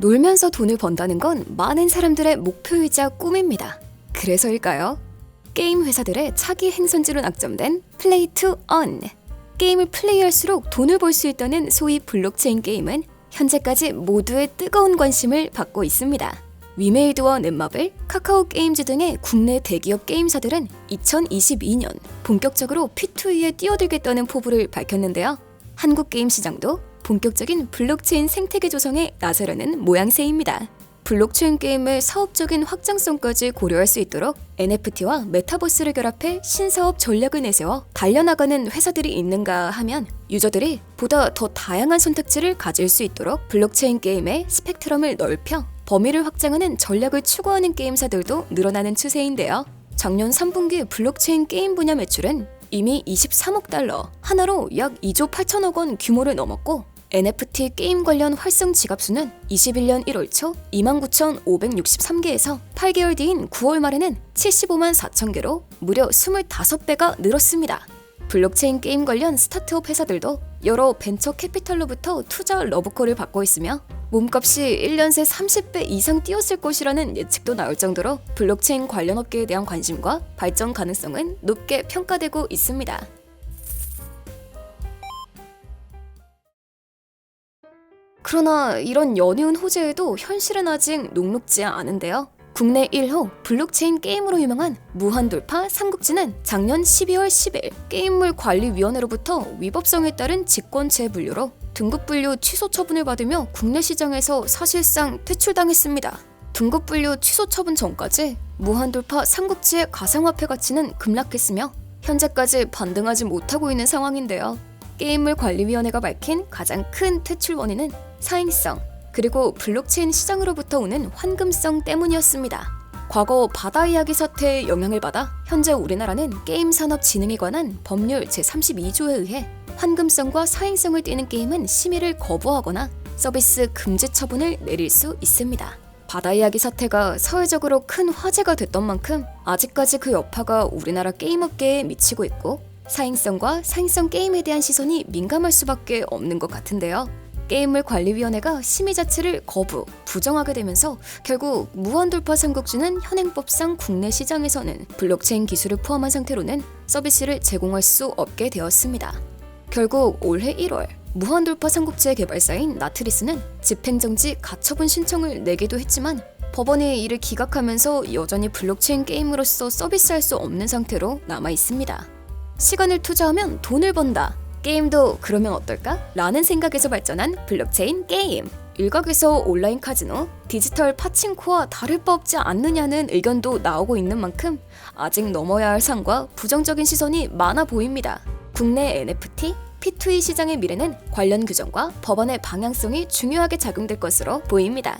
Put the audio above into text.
놀면서 돈을 번다는 건 많은 사람들의 목표이자 꿈입니다. 그래서일까요? 게임 회사들의 차기 행선지로 낙점된 플레이 투 언. 게임을 플레이할수록 돈을 벌 수 있다는 소위 블록체인 게임은 현재까지 모두의 뜨거운 관심을 받고 있습니다. 위메이드와 넷마블, 카카오 게임즈 등의 국내 대기업 게임사들은 2022년 본격적으로 P2E에 뛰어들겠다는 포부를 밝혔는데요. 한국 게임 시장도 본격적인 블록체인 생태계 조성에 나서려는 모양새입니다. 블록체인 게임의 사업적인 확장성까지 고려할 수 있도록 NFT와 메타버스를 결합해 신사업 전략을 내세워 달려나가는 회사들이 있는가 하면 유저들이 보다 더 다양한 선택지를 가질 수 있도록 블록체인 게임의 스펙트럼을 넓혀 범위를 확장하는 전략을 추구하는 게임사들도 늘어나는 추세인데요. 작년 3분기 블록체인 게임 분야 매출은 이미 23억 달러, 하나로 약 2조 8천억 원 규모를 넘었고 NFT 게임 관련 활성 지갑수는 21년 1월 초 29,563개에서 8개월 뒤인 9월 말에는 75만 4천 개로 무려 25배가 늘었습니다. 블록체인 게임 관련 스타트업 회사들도 여러 벤처 캐피탈로부터 투자 러브콜을 받고 있으며 몸값이 1년 새 30배 이상 뛰었을 것이라는 예측도 나올 정도로 블록체인 관련 업계에 대한 관심과 발전 가능성은 높게 평가되고 있습니다. 그러나 이런 연이은 호재에도 현실은 아직 녹록지 않은데요. 국내 1호 블록체인 게임으로 유명한 무한돌파 삼국지는 작년 12월 10일 게임물 관리위원회로부터 위법성에 따른 직권 재분류로 등급 분류 취소 처분을 받으며 국내 시장에서 사실상 퇴출당했습니다. 등급 분류 취소 처분 전까지 무한돌파 삼국지의 가상화폐 가치는 급락했으며 현재까지 반등하지 못하고 있는 상황인데요. 게임물 관리위원회가 밝힌 가장 큰 퇴출 원인은 사행성 그리고 블록체인 시장으로부터 오는 환금성 때문이었습니다. 과거 바다 이야기 사태의 영향을 받아 현재 우리나라는 게임 산업 진흥에 관한 법률 제32조에 의해 환금성과 사행성을 띠는 게임은 심의를 거부하거나 서비스 금지 처분을 내릴 수 있습니다. 바다 이야기 사태가 사회적으로 큰 화제가 됐던 만큼 아직까지 그 여파가 우리나라 게임 업계에 미치고 있고 사행성과 사행성 게임에 대한 시선이 민감할 수밖에 없는 것 같은데요. 게임물 관리위원회가 심의 자체를 거부, 부정하게 되면서 결국 무한돌파 삼국지는 현행법상 국내 시장에서는 블록체인 기술을 포함한 상태로는 서비스를 제공할 수 없게 되었습니다. 결국 올해 1월 무한돌파 삼국지의 개발사인 나트리스는 집행정지 가처분 신청을 내기도 했지만 법원이 이를 기각하면서 여전히 블록체인 게임으로서 서비스할 수 없는 상태로 남아 있습니다. 시간을 투자하면 돈을 번다. 게임도 그러면 어떨까? 라는 생각에서 발전한 블록체인 게임. 일각에서 온라인 카지노, 디지털 파친코와 다를 바 없지 않느냐는 의견도 나오고 있는 만큼 아직 넘어야 할 산과 부정적인 시선이 많아 보입니다. 국내 NFT, P2E 시장의 미래는 관련 규정과 법안의 방향성이 중요하게 작용될 것으로 보입니다.